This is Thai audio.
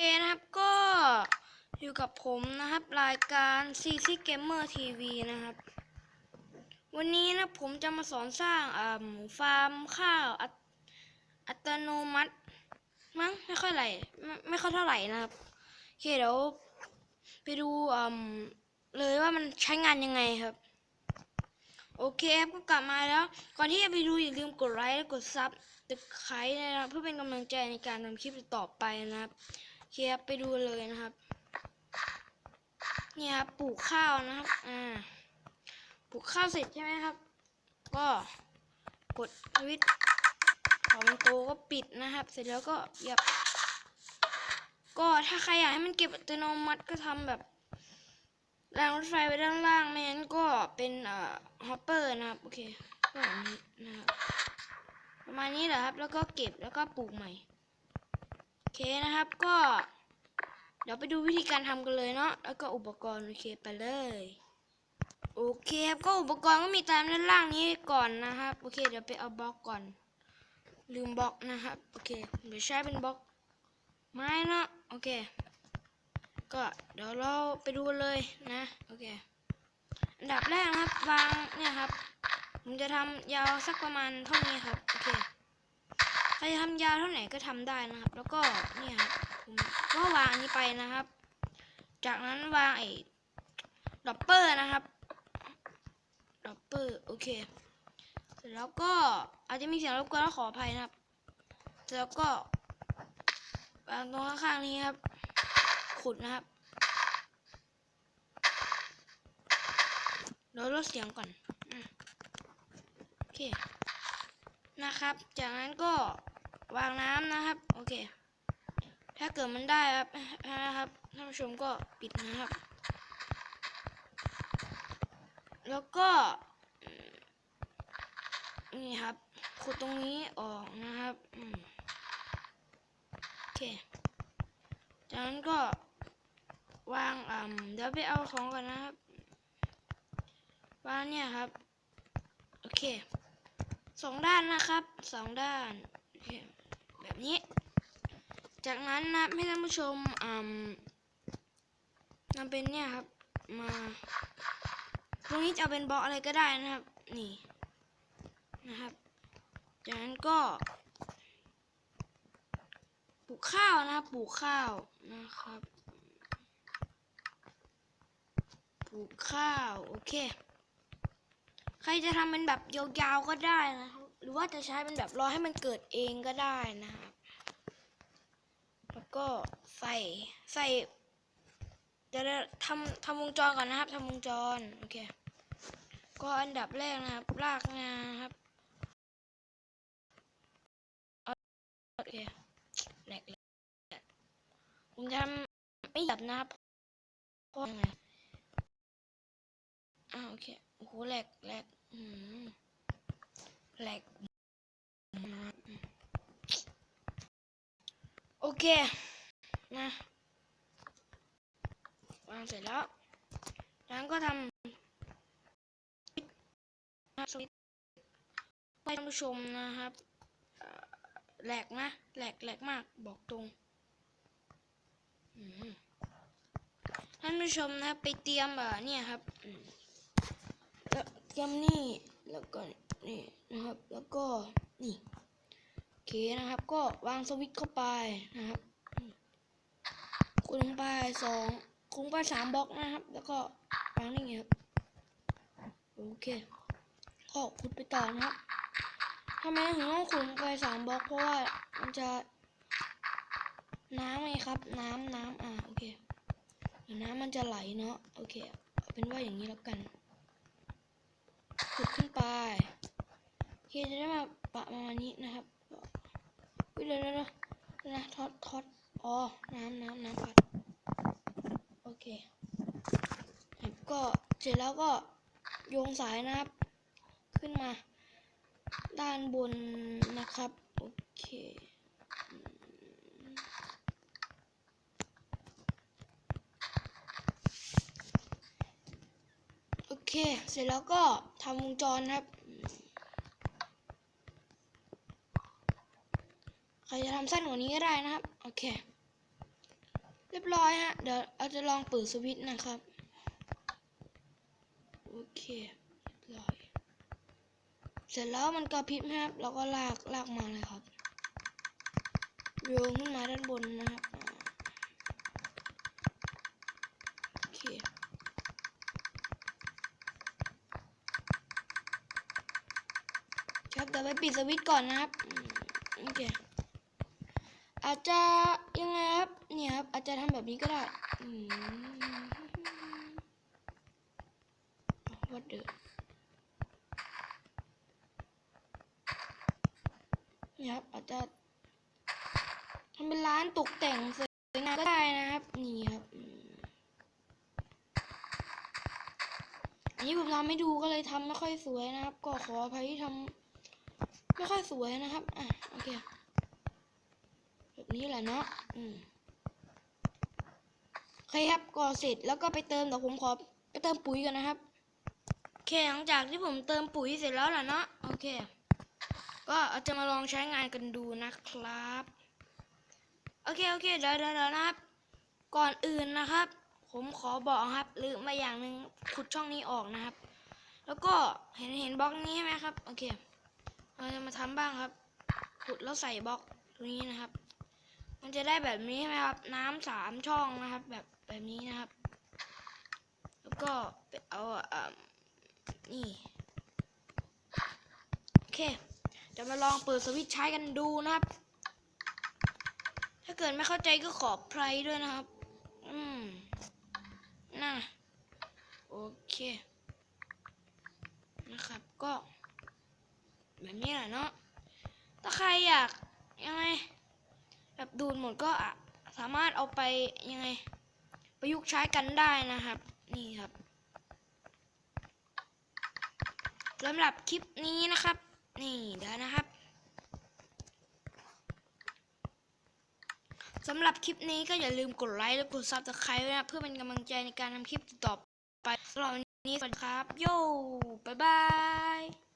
นะครับก็อยู่กับผมนะครับ รายการ CC Gamer TV นะครับ วันนี้นะผมจะมาสอนสร้างฟาร์มข้าวอัตอัตโนมัติ มั้งไม่ค่อยไหลไม่ไม่ค่อยเท่าไหร่นะครับโอเคเดี๋ยวไปดูเลยว่ามันใช้งานยังไงครับ โอเคครับก็กลับมาแล้ว ก่อนที่จะไปดูอย่าลืมกดไลค์และกดซับตะไคร้นะครับเพื่อเป็นกำลังใจในการทำคลิปต่อไปนะครับ เคครับไปดูเลยนะครับ เนี่ยครับปลูกข้าวนะครับ อ่า ปลูกข้าวเสร็จใช่ไหมครับ ก็กดสวิตช์พอมันโตก็ปิดนะครับ เสร็จแล้วก็หยับ ก็ถ้าใครอยากให้มันเก็บอัตโนมัติก็ทำแบบรางรถไฟไว้ด้านล่างไม่งั้นก็เป็นเอ่อฮอปเปอร์นะครับ โอเคก็แบบนี้นะครับ ประมาณนี้แหละครับ แล้วก็เก็บแล้วก็ปลูกใหม่ เคนะครับก็ เดี๋ยวไปดูวิธีการทำกันเลยเนาะแล้วก็อุปกรณ์โอเคไปเลยโอเคครับก็อุปกรณ์ก็มีตามด้านล่างนี้ก่อนนะครับโอเคเดี๋ยวไปเอาบล็อกก่อน ลืมบล็อกนะครับโอเคเดี๋ยวใช้เป็นบล็อกไม้เนาะโอเค ก็เดี๋ยวเราไปดูกันเลยนะโอเคอันดับแรกนะครับวางเนี่ยครับผมจะทำยาวสักประมาณเท่านี้ครับโอเค ครจะทำยาวเท่าไหร่ก็ทำได้นะครับ แล้วก็เนี่ยครับผมก็วางอันนี้ไปนะครับ จากนั้นวางไอ้ดับเปอร์นะครับดับเปอร์โอเคเสร็จแล้วก็อาจจะมีเสียงรบกวนแล้วขออภัยนะครับเสร็จแล้วก็วางตรงข้างๆนี้ครับ ขุดนะครับเดี๋ยวลดเสียงก่อนอโอเคนะครับ จากนั้นก็ วางน้ำนะครับ โอเค ถ้าเกิดมันได้ครับนะครับท่านผู้ชมก็ปิดนะครับ แล้วก็นี่ครับขุดตรงนี้ออกนะครับโอเค จากนั้นก็วางอ่าเดี๋ยวไปเอาของก่อนนะครับวางเนี่ยครับ โอเคสองด้านนะครับสองด้าน โอเค แบบนี้ จากนั้นนะให้ท่านผู้ชมอ่านำเป็นเนี่ยครับมา ตรงนี้จะเอาเป็นบล็อกอะไรก็ได้นะครับ นี่นะครับ จากนั้นก็ปลูกข้าวนะครับปลูกข้าวนะครับปลูกข้าว โอเค ใครจะทำเป็นแบบยาวๆก็ได้นะครับ รือว่าจะใช้เป็นแบบรอให้มันเกิดเองก็ได้นะครับแล้วก็ใส่ใส่เดี๋ยวทำทำวงจรก่อนนะครับทำวงจรโอเคก็อันดับแรกนะครับรากงาครับโอเคแหลกเลยผมทำไม่หยับนะครับเพราะยังไงอ่าโอเคโอ้โหแหลกแหลกอืม แหลกโอเค นะวางเสร็จแล้วจานั้นก็ทำสวิตช์ให้ท่านผู้ชมนะครับแหลกนะแหลกแหลกมากบอกตรงท่านผู้ชมนะไปเตรียมเอ่อเนี่ยครับเตรียมนี่ แล้วก็นี่นะครับ แล้วก็นี่โอเคนะครับ ก็วางสวิตช์เข้าไปนะครับอืมกดลงไปสองกดลงไปสามบล็อกนะครับ แล้วก็วางนี่ไงครับโอเคก็ขุดไปต่อนะครับทำไมถึงต้องขุดไปสามบล็อกเพราะว่ามันจะน้ำไงครับ น้ำน้ำอ่าโอเคเดี๋ยวน้ำมันจะไหลเนาะโอเค เอาเป็นว่าอย่างนี้แล้วกัน ขุดขึ้นไปโอเคจะได้มาประมาณนี้นะครับวิเดี๋ยเดี๋ยวเดี๋ยวนะทอดทอดอ๋อ น้ำน้ำน้ำผัด โอเคครับก็เสร็จแล้วก็โยงสายนะครับ ขึ้นมา ด้านบนนะครับ โอเคอืมโอ เคเสร็จแล้วก็ทำวงจรครับ ใครจะทำสั้นกว่านี้ก็ได้นะครับ โอเค เรียบร้อยฮะ เดี๋ยวเราจะลองเปิดสวิตช์นะครับ โอเคเรียบร้อย เสร็จแล้วมันกระพริบนะครับเราก็ลากลากมาเลยครับโยงขึ้นมาด้านบนนะครับอ่าโอเค ครับ เดี๋ยวไปปิดสวิตช์ก่อนนะครับโอเคอาจจะยังไงครับเนี่ยครับอาจจะทำแบบนี้ก็ได้วัดเดอเนี่ยครับอาจจะทำเป็นร้านตกแต่งสวยงามก็ได้นะครับ นี่ครับอันนี้ผมทำให้ดูก็เลยทำไม่ค่อยสวยนะครับ ก็ขออภัยที่ทำ ไม่ค่อยสวยนะครับ อะ โอเค แบบนี้แหละเนาะ อืมโอเคครับก่อเสร็จแล้วก็ไปเติมเดี๋ยวผมขอไปเติมปุ๋ยกันนะครับโอเคหลังจากที่ผมเติมปุ๋ยเสร็จแล้วแหละเนาะ โอเค ก็อาจะมาลองใช้งานกันดูนะครับ โอเค โอเคเดี๋ยวเดี๋ยวเดี๋ยวนะครับ ก่อนอื่นนะครับ ผมขอบอกครับลืมมาอย่างหนึ่งขุดช่องนี้ออกนะครับ แล้วก็เห็นเห็นบล็อกนี้ใช่ไหมครับ โอเค เราจะมาทำบ้างครับขุดแล้วใส่บล็อกตรงนี้นะครับ มันจะได้แบบนี้ใช่ไหมครับ น้ำสามช่องนะครับ แบบแบบนี้นะครับ แล้วก็เอาอ่านี่โอเคเดี๋ยวมาลองเปิดสวิตช์ใช้กันดูนะครับ ถ้าเกิดไม่เข้าใจก็ขอไพรด้วยนะครับ อืมน่ะโอเค นะครับก็ แบบนี้แหละเนาะถ้าใครอยากยังไง แบบดูดหมดก็สามารถเอาไปยังไง ประยุกต์ใช้กันได้นะครับ นี่ครับสำหรับคลิปนี้นะครับ นี่เดี๋ยวนะครับสำหรับคลิปนี้ก็อย่าลืมกดไลค์และกดซับสไครต์นะเพื่อเป็นกำลังใจในการทำคลิปต่อไปสำหรับวันนี้สวัสดีครับ โย่ บ๊ายบาย